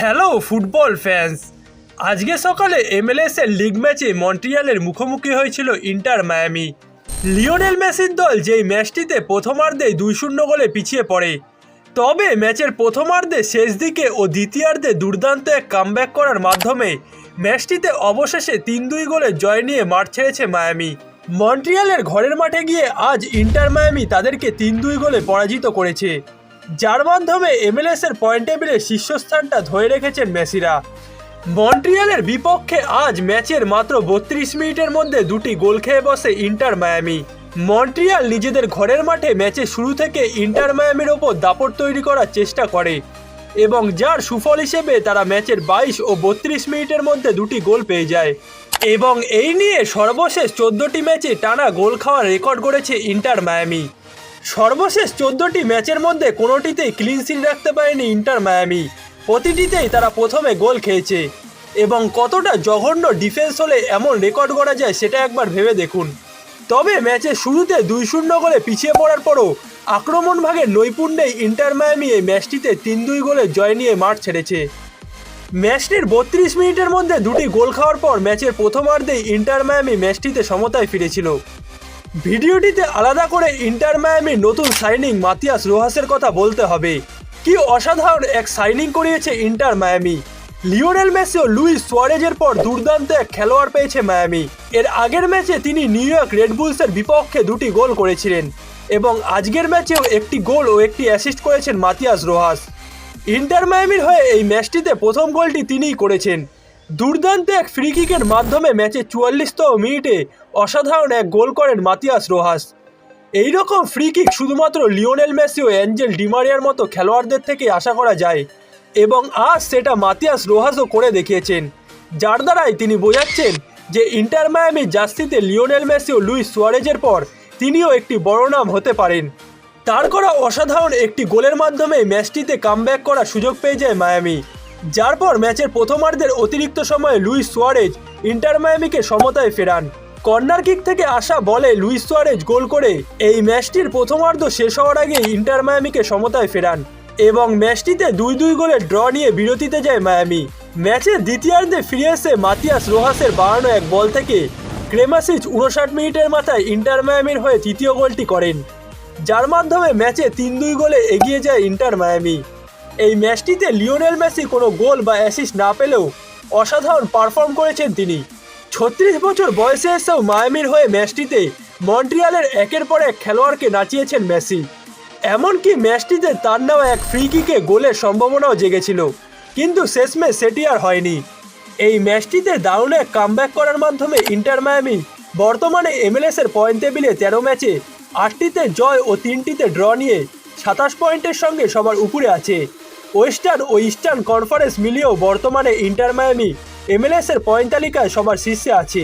Hello football fans আজকে সকালে MLS এর লিগ ম্যাচে মন্ট্রিয়ালের মুখোমুখি হয়েছিল ইন্টার মায়ামি। লিওনেল মেসির দল যেই ম্যাচটিতে প্রথমার্ধে দুই শূন্য গোলে পিছিয়ে পড়ে, তবে ম্যাচের প্রথমার্ধে শেষ দিকে ও দ্বিতীয়ার্ধে দুর্দান্ত এক কামব্যাক করার মাধ্যমে ম্যাচটিতে অবশেষে তিন দুই গোলে জয় নিয়ে মাঠ ছেড়েছে মায়ামি। মন্ট্রিয়ালের ঘরের মাঠে গিয়ে আজ ইন্টার মায়ামি তাদেরকে তিন দুই গোলে পরাজিত করেছে। যার মাধ্যমে এমএলএস এর পয়েন্ট টেবিলে শীর্ষস্থানটা ধরে রেখেছেন মেসিরা। মন্ট্রিয়ালের বিপক্ষে আজ ম্যাচের মাত্র বত্রিশ মিনিটের মধ্যে দুটি গোল খেয়ে বসে ইন্টার মায়ামি। মন্ট্রিয়াল নিজেদের ঘরের মাঠে ম্যাচের শুরু থেকে ইন্টার মায়ামির ওপর দাপট তৈরি করার চেষ্টা করে এবং যার সুফল হিসেবে তারা ম্যাচের বাইশ ও বত্রিশ মিনিটের মধ্যে দুটি গোল পেয়ে যায়। এবং এই নিয়ে সর্বশেষ চোদ্দটি ম্যাচে টানা গোল খাওয়ার রেকর্ড করেছে ইন্টার মায়ামি। সর্বশেষ চোদ্দটি ম্যাচের মধ্যে কোনোটিতেই ক্লিন সিট রাখতে পারেনি ইন্টার মায়ামি। প্রতিটিতেই তারা প্রথমে গোল খেয়েছে। এবং কতটা জঘন্য ডিফেন্স হলে এমন রেকর্ড করা যায় সেটা একবার ভেবে দেখুন। তবে ম্যাচের শুরুতে দুই শূন্য গোলে পিছিয়ে পড়ার পরও আক্রমণ ভাগের নৈপুণ্যেই ইন্টার মায়ামি এই ম্যাচটিতে তিন দুই গোলে জয় নিয়ে মাঠ ছেড়েছে। ম্যাচটির বত্রিশ মিনিটের মধ্যে দুটি গোল খাওয়ার পর ম্যাচের প্রথমার্ধেই ইন্টার মায়ামি ম্যাচটিতে সমতায় ফিরেছিল। ভিডিওটিতে আলাদা করে ইন্টার মায়ামির নতুন সাইনিং মাতিয়াস রোহাসের কথা বলতে হবে। কি অসাধারণ এক সাইনিং করিয়েছে ইন্টার মায়ামি। লিওনেল মেসি ও লুইস সোয়ারেজের পর দুর্দান্ত এক খেলোয়াড় পেয়েছে মায়ামি। এর আগের ম্যাচে তিনি নিউ ইয়র্ক রেডবুলসের বিপক্ষে দুটি গোল করেছিলেন এবং আজকের ম্যাচেও একটি গোল ও একটি অ্যাসিস্ট করেছেন মাতিয়াস রোহাস। ইন্টার মায়ামির হয়ে এই ম্যাচটিতে প্রথম গোলটি তিনিই করেছেন। দুর্দান্ত এক ফ্রি কিকের মাধ্যমে ম্যাচে চুয়াল্লিশতম মিনিটে অসাধারণ এক গোল করেন মাতিয়াস রোহাস। এই রকম ফ্রি কিক শুধুমাত্র লিওনেল মেসি ও অ্যাঞ্জেল ডিমারিয়ার মতো খেলোয়াড়দের থেকে আশা করা যায় এবং আজ সেটা মাতিয়াস রোহাসও করে দেখিয়েছেন। যার দ্বারাই তিনি বোঝাচ্ছেন যে ইন্টার মায়ামি জার্সিতে লিওনেল মেসি ও লুইস সোয়ারেজের পর তিনিও একটি বড় নাম হতে পারেন। তার করা অসাধারণ একটি গোলের মাধ্যমে ম্যাচটিতে কামব্যাক করার সুযোগ পেয়ে যায় মায়ামি। যার পর ম্যাচের প্রথমার্ধের অতিরিক্ত সময়ে লুইস সোয়ারেজ ইন্টার মায়ামিকে সমতায় ফেরান। কর্নার কিক থেকে আসা বলে লুইস সুয়ারেজ গোল করে এই ম্যাচটির প্রথমার্ধ শেষ হওয়ার আগে ইন্টার মায়ামিকে সমতায় ফেরান এবং ম্যাচটিতে দুই দুই গোলের ড্র নিয়ে বিরতিতে যায় মায়ামি। ম্যাচের দ্বিতীয়ার্ধে ফিরে এসে মাতিয়াস রোহাসের বাড়ানো এক বল থেকে ক্রেমাসিচ উনষাট মিনিটের মাথায় ইন্টার মায়ামির হয়ে তৃতীয় গোলটি করেন। যার মাধ্যমে ম্যাচে তিন দুই গোলে এগিয়ে যায় ইন্টার মায়ামি। এই ম্যাচটিতে লিওনেল মেসি কোনো গোল বা অ্যাসিস্ট না পেলেও অসাধারণ পারফর্ম করেছেন তিনি। ছত্রিশ বছর বয়সে এসেও মায়ামির হয়ে ম্যাচটিতে মন্ট্রিয়ালের একের পর এক খেলোয়াড়কে নাচিয়েছেন মেসি। এমনকি ম্যাচটিতে তার নেওয়া এক ফ্রি কিকে গোলের সম্ভাবনাও জেগেছিল, কিন্তু শেষমেশ সেটি আর হয়নি। এই ম্যাচটিতে দারুণ এক কামব্যাক করার মাধ্যমে ইন্টার মায়ামি বর্তমানে এমএলএস এর পয়েন্ট টেবিলে তেরো ম্যাচে আটটিতে জয় ও তিনটিতে ড্র নিয়ে সাতাশ পয়েন্টের সঙ্গে সবার উপরে আছে। ওয়েস্টার্ন ও ইস্টার্ন কনফারেন্স মিলিয়েও বর্তমানে ইন্টার মায়ামি এমএলএস এর পয়েন্ট তালিকায় সবার শীর্ষে আছে।